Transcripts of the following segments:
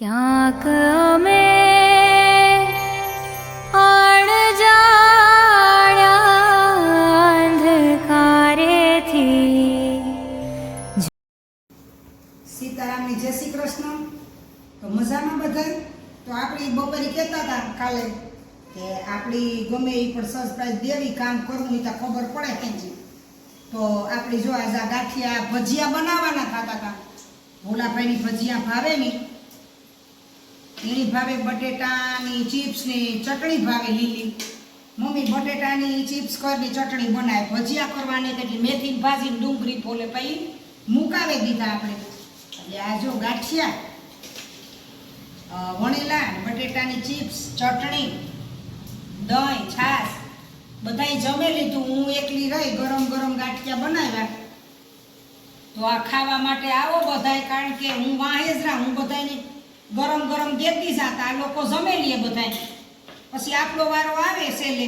ક્યાંક અમે સીતારામની જય શ્રી કૃષ્ણ. તો મજામાં બધા? તો આપણી બપોરી કહેતા હતા કાલે કે આપણી ગમે એ પણ સરપ્રાઈઝ દેવી, કામ કરવું એ તો ખબર પડે કેજી તો આપણી જો આજે ગાંઠિયા ભજીયા બનાવવાના ખાતા હતા. ભોલાભાઈની ભજીયા ભાવે ની એની ભાવે બટેટાની ચિપ્સની ચટણી ભાવે લીલી. મમ્મી બટેટાની ચિપ્સ કરની ચટણી બનાવે ભજીયા કરવાની કેટલી મેથી ભાજી ડુંગળી ફોલે પછી મુકાવી દીધા આપણે. એટલે આ જો ગાંઠિયા વણેલા, બટેટાની ચિપ્સ, ચટણી, દહીં, છાશ, બધાય જમે લીધું. હું એકલી રહી ગરમ ગરમ ગાંઠિયા બનાવ્યા. તો આ ખાવા માટે આવો બધાય, કારણ કે હું વાહે જ રહા. હું બધાને ગરમ ગરમ દેતી જાત, આ લોકો જમે લઈએ બધાય. પછી આપણો વારો આવે સેલે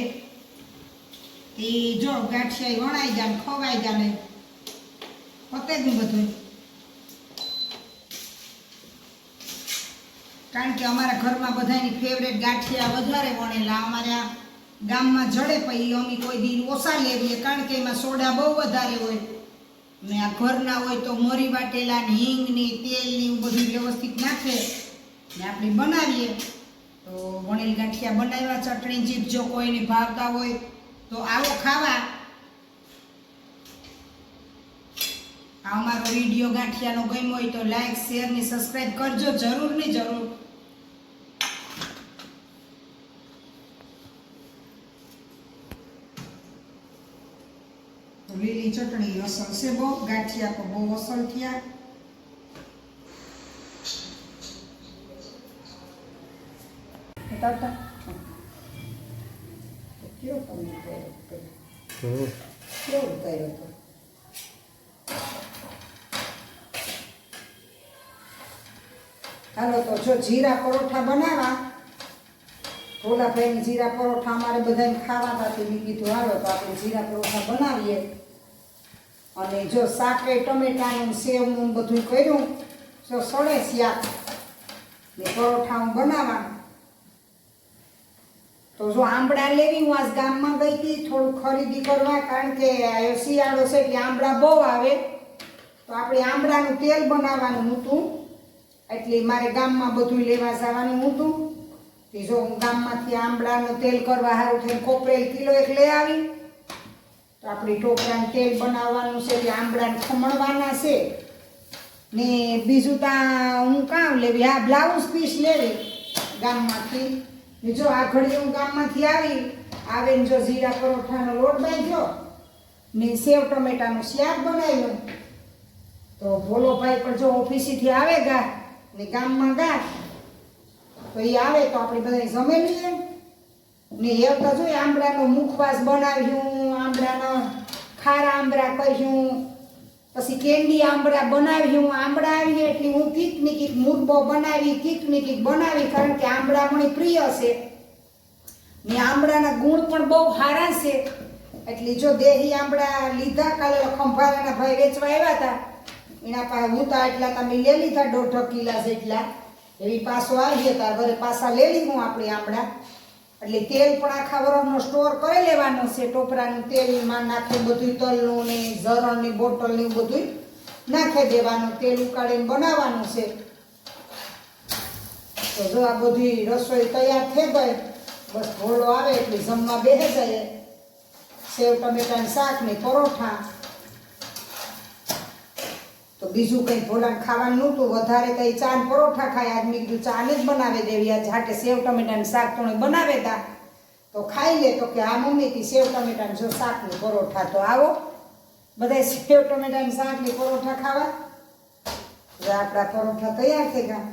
એ જો ગાંઠિયા વણાઈ જાય ને ખવાઈ જાય ને, પતે જ ને બધું કારણ કે અમારા ઘરમાં બધાની ફેવરેટ ગાંઠિયા વધારે વણેલા. અમારા ગામમાં જડે પછી અમે કોઈ દી ઓછા લેવીએ કારણ કે એમાં સોડા બહુ વધારે હોય. ને આ ઘરના હોય તો મરી વાટેલા ને હિંગની તેલની એવું બધું વ્યવસ્થિત નાખે. ને આપણે બનાવીએ. તો વણેલ ગાંઠિયા બનાવ્યા, ચટણી, જીભ જો કોઈને ભાવતા હોય તો આવો ખાવા. આ અમારો વીડિયો ગાંઠિયાનો ગમ્યો હોય તો લાઈક, શેર ને સબસ્ક્રાઈબ કરજો. જરૂર ને જરૂર. લીલી ચટણી અસર છે બહુ. ગાંઠિયા તો બહુ અસર થયા. બતાવતા? તો કેવો તમને કર્યો? કેવો કર્યો હાલો તો જો જીરા પરોઠા બનાવવા ભોલાભાઈની જીરા પરોઠા અમારે બધાને ખાવા હતા તે મેં કીધું હાલો તો આપણે જીરા પરોઠા બનાવીએ અને જો સાકે ટમેટાનું સેવનું બધું કર્યું જો સળે શાક ને પરોઠા હું બનાવવા તો જો આંબળા લેવી, હું આજ ગામમાં ગઈ હતી, થોડું ખરીદી કરવા, કારણ કે શિયાળો છે એટલે આંબળા બહુ આવે. તો આપણે આંબળાનું તેલ બનાવવાનું હતું. એટલે મારે ગામમાં બધું લેવા જવાનું હતું. તે જો હું ગામમાંથી આંબળાનું તેલ કરવા સારું થઈને કોપરેલ કિલો એક લઈ આવી. તો આપણે ટોપરાનું તેલ બનાવવાનું છે, એટલે આંબળાને ખમણવાના છે. ને બીજું ત્યાં હું કામ લેવી? હા, બ્લાઉઝ પીસ લેવી ગામમાંથી. જો આ ઘડી હું ગામમાંથી આવી, આવીને જો જીરા પરોઠાનો લોટ બાંધ્યો ને સેવ ટમેટાનું શાક બનાવ્યું, તો ભોલો ભાઈ પણ જો ઓફિસેથી આવે ગા ને ગામમાં ગા, તો એ આવે તો આપણે બધા જમે લઈએ. ને એ તો જોઈએ આંબળાનો મુખવાસ બનાવ્યું આંબળાનો ખારા આંબળા કર્યું પછી કેન્ડી આંબળા બનાવી, હું આંબળા આવી એટલે હું કીક ને કીક મુરબો બનાવી કીક ને કીક બનાવી, કારણ કે આંબળા મને પ્રિય છે. ને આંબળાના ગુણ પણ બહુ સારા છે. એટલે જો દેહી આંબળા લીધા, કાલે ખંભાળાના ભાઈ વેચવા આવ્યા હતા, એના પાસે હું તો એટલા તમે લઈ લીધા દોઢ કિલા જેટલા. એવી પાછો આવી હતા ઘરે પાછા લઈ લીધું આપણે આંબળા. એટલે તેલ પણ આખા વરસનો સ્ટોર કરી લેવાનો છે. ટોપરાનું તેલમાં નાખે બધું તલનું ને ઝરણની બોટલની બધું નાખી દેવાનું. તેલ ઉકાળીને બનાવવાનું છે. તો જો આ બધી રસોઈ તૈયાર થઈ ગઈ. બસ ઘોડો આવે એટલે જમવા બેસી જાય. સેવ, ટમેટાનું શાક ને પરોઠા. તો બીજું કંઈ ભોલાને ખાવાનું નહોતું, વધારે કંઈ ચા પરોઠા ખાય. આજ કીધું ચાને જ બનાવી દેવી. આ જાટે સેવ ટમેટાનું શાક તો બનાવે તા. તો ખાઈ લે તો કે આ મમ્મીથી સેવ ટમેટાનું જો શાકની પરોઠા. તો આવો બધા સેવ ટમેટાનું શાક ને પરોઠા ખાવા. આપણા પરોઠા તૈયાર થઈ ગયા.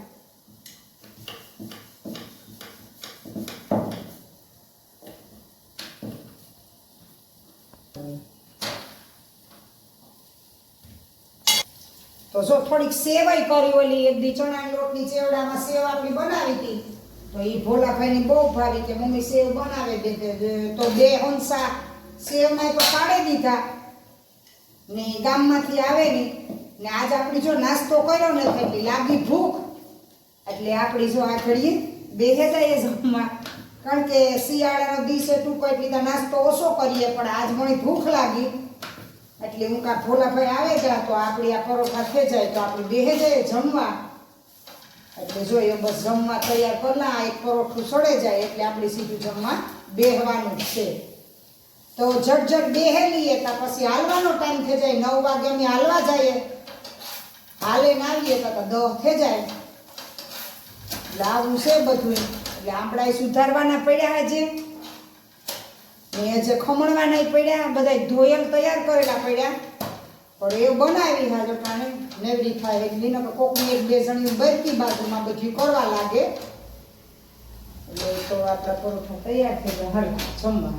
તો જો થોડીક સેવાય કરી ઓલી એક દી ચણાની લોટની ચેવડામાં સેવ આપણી બનાવી હતી, તો એ ભોલાભાઈને બહુ ભાવી કે મમ્મી સેવ બનાવે દે. તો બે હંસા સેવમાં તો પાડી દીધા ને ગામમાંથી આવે ને ને આજ આપણે જો નાસ્તો કર્યો ને એટલે લાગી ભૂખ એટલે આપણી જો આ ઘડીએ બેહે જાય જમવા કારણ કે શિયાળાનો દિવસે ટૂંકો એટલે નાસ્તો ઓછો કરીએ, પણ આજ મને ભૂખ લાગી એટલે હું કા ભોલાભાઈ આવે ગયા તો આપણી આ પરોઠા થઈ જાય, તો આપણે બેહે જાય જમવા. એટલે જોઈએ બસ જમવા તૈયાર કરલા એક પરોઠું સડે જાય, એટલે આપણે સીધું જમવા બેહવાનું છે. તો ઝટઝટ બેહેલીએ તો પછી હાલવાનો ટાઈમ થઈ જાય, નવ વાગે અમે હાલવા જઈએ. હાલે ને આવીએ તો દહ થઈ જાય. એટલે છે બધું. એટલે આપણા સુધારવાના પડ્યા છે ને જે ખમણવા નહીં પડ્યા બધા ધોયેલ તૈયાર કરેલા પડ્યા. પણ એ બનાવી હાજર ટાણે નેવડી થાય એટલી નકર કોકની એક બે જણી બરતી બાજુમાં બધું કરવા લાગે. એટલે તો આપણા પરોઠા તૈયાર થઈ ગયા હાલ જમવા.